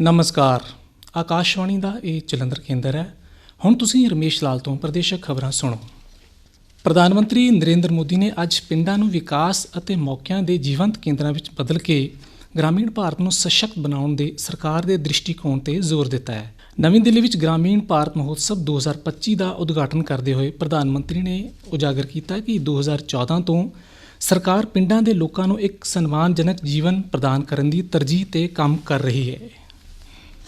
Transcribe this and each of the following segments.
ਨਮਸਕਾਰ। ਆਕਾਸ਼ਵਾਣੀ ਦਾ ਇਹ ਜਲੰਧਰ ਕੇਂਦਰ ਹੈ। ਹੁਣ ਤੁਸੀਂ ਰਮੇਸ਼ ਲਾਲ ਤੋਂ ਪ੍ਰਦੇਸ਼ਕ ਖਬਰਾਂ ਸੁਣੋ। ਪ੍ਰਧਾਨ ਮੰਤਰੀ ਨਰਿੰਦਰ ਮੋਦੀ ਨੇ ਅੱਜ ਪਿੰਡਾਂ ਨੂੰ ਵਿਕਾਸ ਅਤੇ ਮੌਕਿਆਂ ਦੇ ਜੀਵੰਤ ਕੇਂਦਰਾਂ ਵਿੱਚ ਬਦਲ ਕੇ ਗ੍ਰਾਮੀਣ ਭਾਰਤ ਨੂੰ ਸਸ਼ਕਤ ਬਣਾਉਣ ਦੇ ਸਰਕਾਰ ਦੇ ਦ੍ਰਿਸ਼ਟੀਕੋਣ ਤੇ ਜ਼ੋਰ ਦਿੱਤਾ ਹੈ। ਨਵੀਂ ਦਿੱਲੀ ਵਿੱਚ ਗ੍ਰਾਮੀਣ ਭਾਰਤ ਮਹੋਤਸਵ 2025 ਦਾ ਉਦਘਾਟਨ ਕਰਦੇ ਹੋਏ ਪ੍ਰਧਾਨ ਮੰਤਰੀ ਨੇ ਉਜਾਗਰ ਕੀਤਾ ਕਿ 2014 ਤੋਂ ਸਰਕਾਰ ਪਿੰਡਾਂ ਦੇ ਲੋਕਾਂ ਨੂੰ ਇੱਕ ਸਨਮਾਨਜਨਕ ਜੀਵਨ ਪ੍ਰਦਾਨ ਕਰਨ ਦੀ ਤਰਜੀਹ ਤੇ ਕੰਮ ਕਰ ਰਹੀ ਹੈ।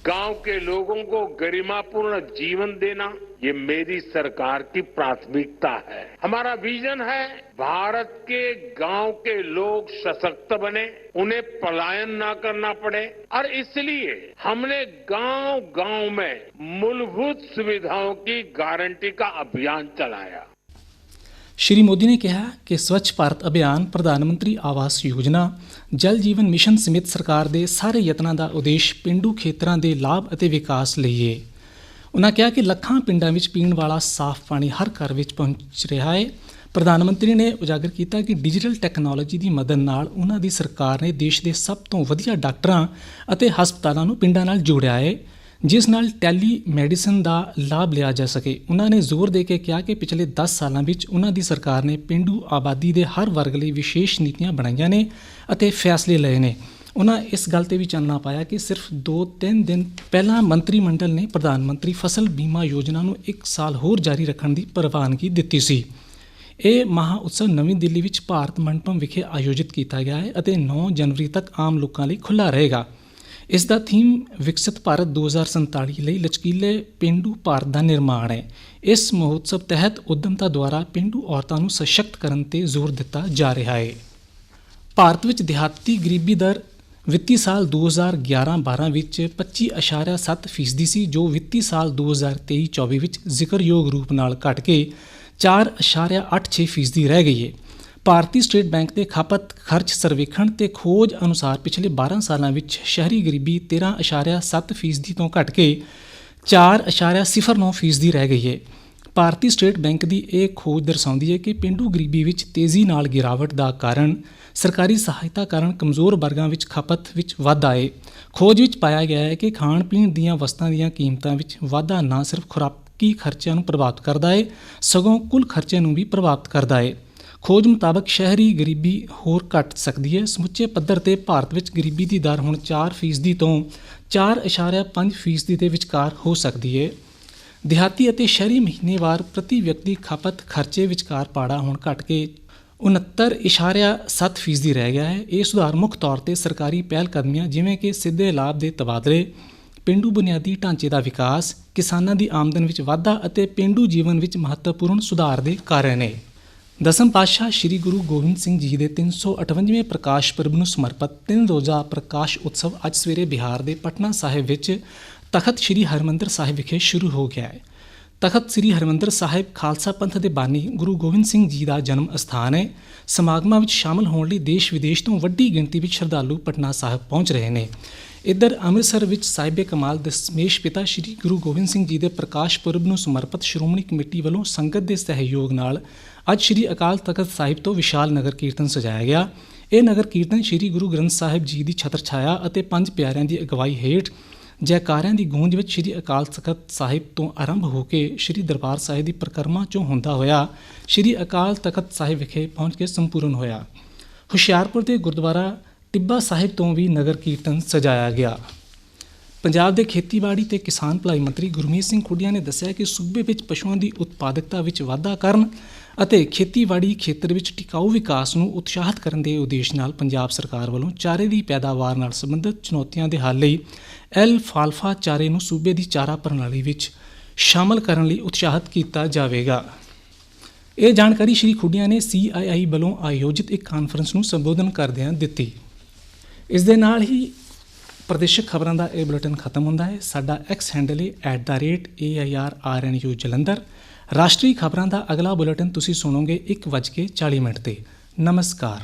गाँव के लोगों को गरिमापूर्ण जीवन देना ये मेरी सरकार की प्राथमिकता है। हमारा विजन है भारत के गाँव के लोग सशक्त बने, उन्हें पलायन ना करना पड़े और इसलिए हमने गाँव गाँव में मूलभूत सुविधाओं की गारंटी का अभियान चलाया। ਸ਼੍ਰੀ ਮੋਦੀ ਨੇ ਕਿਹਾ ਕਿ ਸਵੱਛ ਭਾਰਤ ਅਭਿਆਨ ਪ੍ਰਧਾਨ ਮੰਤਰੀ ਆਵਾਸ ਯੋਜਨਾ, ਜਲ ਜੀਵਨ ਮਿਸ਼ਨ ਸਮੇਤ ਸਰਕਾਰ ਦੇ ਸਾਰੇ ਯਤਨਾਂ ਦਾ ਉਦੇਸ਼ ਪਿੰਡੂ ਖੇਤਰਾਂ ਦੇ ਲਾਭ ਅਤੇ ਵਿਕਾਸ ਲਈ ਹੈ ਉਨ੍ਹਾਂ ਕਿਹਾ ਕਿ ਲੱਖਾਂ ਪਿੰਡਾਂ ਵਿੱਚ ਪੀਣ ਵਾਲਾ ਸਾਫ਼ ਪਾਣੀ ਹਰ ਘਰ ਵਿੱਚ ਪਹੁੰਚ ਰਿਹਾ ਹੈ ਪ੍ਰਧਾਨ ਮੰਤਰੀ ਨੇ ਉਜਾਗਰ ਕੀਤਾ ਕਿ ਡਿਜੀਟਲ ਟੈਕਨੋਲੋਜੀ ਦੀ ਮਦਦ ਨਾਲ ਉਹਨਾਂ ਦੀ ਸਰਕਾਰ ਨੇ ਦੇਸ਼ ਦੇ ਸਭ ਤੋਂ ਵਧੀਆ ਡਾਕਟਰਾਂ ਅਤੇ ਹਸਪਤਾਲਾਂ ਨੂੰ ਪਿੰਡਾਂ ਨਾਲ ਜੋੜਿਆ ਹੈ ਜਿਸ ਨਾਲ ਟੈਲੀ ਮੈਡੀਸਨ ਦਾ ਲਾਭ ਲਿਆ ਜਾ ਸਕੇ। ਉਹਨਾਂ ਨੇ ਜ਼ੋਰ ਦੇ ਕੇ ਕਿਹਾ ਕਿ ਪਿਛਲੇ 10 ਸਾਲਾਂ ਵਿੱਚ ਉਹਨਾਂ ਦੀ ਸਰਕਾਰ ਨੇ ਪਿੰਡੂ ਆਬਾਦੀ ਦੇ ਹਰ ਵਰਗ ਲਈ ਵਿਸ਼ੇਸ਼ ਨੀਤੀਆਂ ਬਣਾਈਆਂ ਨੇ ਅਤੇ ਫੈਸਲੇ ਲਏ ਨੇ। ਉਹਨਾਂ ਇਸ ਗੱਲ ਤੇ ਵੀ ਚਾਨਣਾ ਪਾਇਆ ਕਿ ਸਿਰਫ 2-3 ਦਿਨ ਪਹਿਲਾਂ ਮੰਤਰੀ ਮੰਡਲ ਨੇ ਪ੍ਰਧਾਨ ਮੰਤਰੀ ਫਸਲ ਬੀਮਾ ਯੋਜਨਾ ਨੂੰ 1 ਸਾਲ ਹੋਰ ਜਾਰੀ ਰੱਖਣ ਦੀ ਪ੍ਰਵਾਨਗੀ ਦਿੱਤੀ ਸੀ। ਇਹ ਮਹਾ ਉਤਸਵ ਨਵੀਂ ਦਿੱਲੀ ਵਿੱਚ ਭਾਰਤ ਮੰਡਪਮ ਵਿਖੇ ਆਯੋਜਿਤ ਕੀਤਾ ਗਿਆ ਹੈ ਅਤੇ 9 ਜਨਵਰੀ ਤੱਕ ਆਮ ਲੋਕਾਂ ਲਈ ਖੁੱਲ੍ਹਾ ਰਹੇਗਾ। ਇਸ ਦਾ ਥੀਮ ਵਿਕਸਿਤ ਭਾਰਤ 2047 ਲਈ ਲਚਕੀਲੇ ਪਿੰਡੂ ਭਾਰਤ ਦਾ ਨਿਰਮਾਣ ਹੈ। ਇਸ ਮਹੋਤਸਵ ਤਹਿਤ ਉਦਮਤਾ ਦੁਆਰਾ ਪਿੰਡੂ ਔਰਤਾਂ ਨੂੰ ਸਸ਼ਕਤ ਕਰਨ ਤੇ ਜ਼ੋਰ ਦਿੱਤਾ ਜਾ ਰਿਹਾ ਹੈ। ਭਾਰਤ ਵਿੱਚ ਦਿਹਾਤੀ ਗਰੀਬੀ ਦਰ ਵਿੱਤੀ ਸਾਲ 2011-12 ਵਿੱਚ 25.7 ਫੀਸਦੀ ਸੀ, ਜੋ ਵਿੱਤੀ ਸਾਲ 2023-24 ਵਿੱਚ ਜ਼ਿਕਰਯੋਗ ਰੂਪ ਨਾਲ ਘਟ ਕੇ 4.86 ਫੀਸਦੀ ਰਹਿ ਗਈ ਹੈ। ਭਾਰਤੀ ਸਟੇਟ ਬੈਂਕ ਦੇ ਖਪਤ ਖਰਚ ਸਰਵੇਖਣ ਤੇ ਖੋਜ ਅਨੁਸਾਰ ਪਿਛਲੇ 12 ਸਾਲਾਂ ਵਿੱਚ ਸ਼ਹਿਰੀ ਗਰੀਬੀ 13.7 ਫੀਸਦੀ ਤੋਂ ਘਟ ਕੇ 4.09 ਫੀਸਦੀ ਰਹਿ ਗਈ ਹੈ। ਭਾਰਤੀ ਸਟੇਟ ਬੈਂਕ ਦੀ ਇਹ ਖੋਜ ਦਰਸਾਉਂਦੀ ਹੈ ਕਿ ਪਿੰਡੂ ਗਰੀਬੀ ਵਿੱਚ ਤੇਜ਼ੀ ਨਾਲ ਗਿਰਾਵਟ ਦਾ ਕਾਰਨ ਸਰਕਾਰੀ ਸਹਾਇਤਾ ਕਾਰਨ ਕਮਜ਼ੋਰ ਵਰਗਾਂ ਵਿੱਚ ਖਪਤ ਵਿੱਚ ਵਾਧਾ ਹੈ। ਖੋਜ ਵਿੱਚ ਪਾਇਆ ਗਿਆ ਹੈ ਕਿ ਖਾਣ ਪੀਣ ਦੀਆਂ ਵਸਤਾਂ ਦੀਆਂ ਕੀਮਤਾਂ ਵਿੱਚ ਵਾਧਾ ਨਾ ਸਿਰਫ ਖੁਰਾਕੀ ਖਰਚਿਆਂ ਨੂੰ ਪ੍ਰਭਾਵਿਤ ਕਰਦਾ ਹੈ, ਸਗੋਂ ਕੁੱਲ ਖਰਚਿਆਂ ਨੂੰ ਵੀ ਪ੍ਰਭਾਵਿਤ ਕਰਦਾ ਹੈ। ਖੋਜ ਮੁਤਾਬਕ ਸ਼ਹਿਰੀ ਗਰੀਬੀ ਹੋਰ ਘਟ ਸਕਦੀ ਹੈ। ਸਮੁੱਚੇ ਪੱਧਰ ਤੇ ਭਾਰਤ ਵਿੱਚ ਗਰੀਬੀ ਦੀ ਦਰ ਹੁਣ 4% ਤੋਂ 4.5% ਦੇ ਵਿਚਕਾਰ ਹੋ ਸਕਦੀ ਹੈ। ਦਿਹਾਤੀ ਅਤੇ ਸ਼ਹਿਰੀ ਮਹੀਨੇਵਾਰ ਪ੍ਰਤੀ ਵਿਅਕਤੀ ਖਪਤ ਖਰਚੇ ਵਿਚਕਾਰ ਪਾੜਾ ਹੁਣ ਘਟ ਕੇ 69.7% ਰਹਿ ਗਿਆ ਹੈ। ਇਹ ਸੁਧਾਰ ਮੁੱਖ ਤੌਰ ਤੇ ਸਰਕਾਰੀ ਪਹਿਲ ਕਦਮੀਆਂ ਜਿਵੇਂ ਕਿ ਸਿੱਧੇ ਲਾਭ ਦੇ ਤਬਾਦਲੇ, ਪਿੰਡੂ ਬੁਨਿਆਦੀ ਢਾਂਚੇ ਦਾ ਵਿਕਾਸ, ਕਿਸਾਨਾਂ ਦੀ ਆਮਦਨ ਵਿੱਚ ਵਾਧਾ ਅਤੇ ਪਿੰਡੂ ਜੀਵਨ ਵਿੱਚ ਮਹੱਤਵਪੂਰਨ ਸੁਧਾਰ ਦੇ ਕਾਰਨ ਹੈ ਦਸਮ ਪਾਤਸ਼ਾਹ ਸ੍ਰੀ ਗੁਰੂ ਗੋਬਿੰਦ ਸਿੰਘ ਜੀ ਦੇ 358ਵੇਂ ਪ੍ਰਕਾਸ਼ ਪੁਰਬ ਨੂੰ ਸਮਰਪਿਤ ਤਿੰਨ ਰੋਜ਼ਾ ਪ੍ਰਕਾਸ਼ ਉਤਸਵ ਅੱਜ ਸਵੇਰੇ ਬਿਹਾਰ ਦੇ ਪਟਨਾ ਸਾਹਿਬ ਵਿੱਚ ਤਖਤ ਸ੍ਰੀ ਹਰਮੰਦਰ ਸਾਹਿਬ ਵਿਖੇ ਸ਼ੁਰੂ ਹੋ ਗਿਆ ਹੈ। ਤਖਤ ਸ੍ਰੀ ਹਰਮੰਦਰ ਸਾਹਿਬ ਖਾਲਸਾ ਪੰਥ ਦੇ ਬਾਨੀ ਗੁਰੂ ਗੋਬਿੰਦ ਸਿੰਘ ਜੀ ਦਾ ਜਨਮ ਅਸਥਾਨ ਹੈ। ਸਮਾਗਮਾਂ ਵਿੱਚ ਸ਼ਾਮਲ ਹੋਣ ਲਈ ਦੇਸ਼ ਵਿਦੇਸ਼ ਤੋਂ ਵੱਡੀ ਗਿਣਤੀ ਵਿੱਚ ਸ਼ਰਧਾਲੂ ਪਟਨਾ ਸਾਹਿਬ ਪਹੁੰਚ ਰਹੇ ਨੇ। ਇੱਧਰ ਅੰਮ੍ਰਿਤਸਰ ਵਿੱਚ ਸਾਹਿਬੇ ਕਮਾਲ ਦਸਮੇਸ਼ ਪਿਤਾ ਸ੍ਰੀ ਗੁਰੂ ਗੋਬਿੰਦ ਸਿੰਘ ਜੀ ਦੇ ਪ੍ਰਕਾਸ਼ ਪੁਰਬ ਨੂੰ ਸਮਰਪਿਤ ਸ਼੍ਰੋਮਣੀ ਕਮੇਟੀ ਵੱਲੋਂ ਸੰਗਤ ਦੇ ਸਹਿਯੋਗ ਨਾਲ ਅੱਜ ਸ੍ਰੀ ਅਕਾਲ ਤਖਤ ਸਾਹਿਬ ਤੋਂ ਵਿਸ਼ਾਲ ਨਗਰ ਕੀਰਤਨ ਸਜਾਇਆ ਗਿਆ। ਇਹ ਨਗਰ ਕੀਰਤਨ ਸ੍ਰੀ ਗੁਰੂ ਗ੍ਰੰਥ ਸਾਹਿਬ ਜੀ ਦੀ ਛਤਰ ਛਾਇਆ ਅਤੇ ਪੰਜ ਪਿਆਰਿਆਂ ਦੀ ਅਗਵਾਈ ਹੇਠ ਜੈਕਾਰਿਆਂ ਦੀ ਗੂੰਜ ਵਿੱਚ ਸ੍ਰੀ ਅਕਾਲ ਤਖਤ ਸਾਹਿਬ ਤੋਂ ਆਰੰਭ ਹੋ ਕੇ ਸ੍ਰੀ ਦਰਬਾਰ ਸਾਹਿਬ ਦੀ ਪਰਿਕਰਮਾ ਚੋਂ ਹੁੰਦਾ ਹੋਇਆ ਸ੍ਰੀ ਅਕਾਲ ਤਖਤ ਸਾਹਿਬ ਵਿਖੇ ਪਹੁੰਚ ਕੇ ਸੰਪੂਰਨ ਹੋਇਆ। ਹੁਸ਼ਿਆਰਪੁਰ ਦੇ ਗੁਰਦੁਆਰਾ ਟਿੱਬਾ ਸਾਹਿਬ ਤੋਂ ਵੀ ਨਗਰ ਕੀਰਤਨ ਸਜਾਇਆ ਗਿਆ। ਪੰਜਾਬ ਦੇ ਖੇਤੀਬਾੜੀ ਤੇ ਕਿਸਾਨ ਭਲਾਈ ਮੰਤਰੀ ਗੁਰਮੀਤ ਸਿੰਘ ਖੁੱਡੀਆਂ ਨੇ ਦੱਸਿਆ ਕਿ ਸੂਬੇ ਵਿੱਚ ਪਸ਼ੂਆਂ ਦੀ ਉਤਪਾਦਕਤਾ ਵਿੱਚ ਵਾਧਾ ਕਰਨ ਅਤੇ ਖੇਤੀਬਾੜੀ ਖੇਤਰ ਵਿੱਚ ਟਿਕਾਊ ਵਿਕਾਸ ਨੂੰ ਉਤਸ਼ਾਹਿਤ ਕਰਨ ਦੇ ਉਦੇਸ਼ ਨਾਲ ਪੰਜਾਬ ਸਰਕਾਰ ਵੱਲੋਂ ਚਾਰੇ ਦੀ ਪੈਦਾਵਾਰ ਨਾਲ ਸੰਬੰਧਿਤ ਚੁਣੌਤੀਆਂ ਦੇ ਹੱਲ ਲਈ ਐਲ ਫਾਲਫਾ ਚਾਰੇ ਨੂੰ ਸੂਬੇ ਦੀ ਚਾਰਾ ਪ੍ਰਣਾਲੀ ਵਿੱਚ ਸ਼ਾਮਲ ਕਰਨ ਲਈ ਉਤਸ਼ਾਹਿਤ ਕੀਤਾ ਜਾਵੇਗਾ। ਇਹ ਜਾਣਕਾਰੀ ਸ਼੍ਰੀ ਖੁੱਡੀਆਂ ਨੇ ਸੀਆਈਆਈ ਵੱਲੋਂ ਆਯੋਜਿਤ ਇੱਕ ਕਾਨਫਰੰਸ ਨੂੰ ਸੰਬੋਧਨ ਕਰਦਿਆਂ ਦਿੱਤੀ। ਇਸ ਦੇ ਨਾਲ ਹੀ ਪ੍ਰਦੇਸ਼ਕ ਖਬਰਾਂ ਦਾ ਇਹ ਬੁਲੇਟਿਨ ਖਤਮ ਹੁੰਦਾ ਹੈ। ਸਾਡਾ ਐਕਸ ਹੈਂਡਲ ਹੈ @airrnu ਜਲੰਧਰ। ਰਾਸ਼ਟਰੀ ਖਬਰਾਂ ਦਾ ਅਗਲਾ ਬੁਲੇਟਿਨ ਤੁਸੀਂ ਸੁਣੋਗੇ 1:40 ਮਿੰਟ ਤੇ। ਨਮਸਕਾਰ।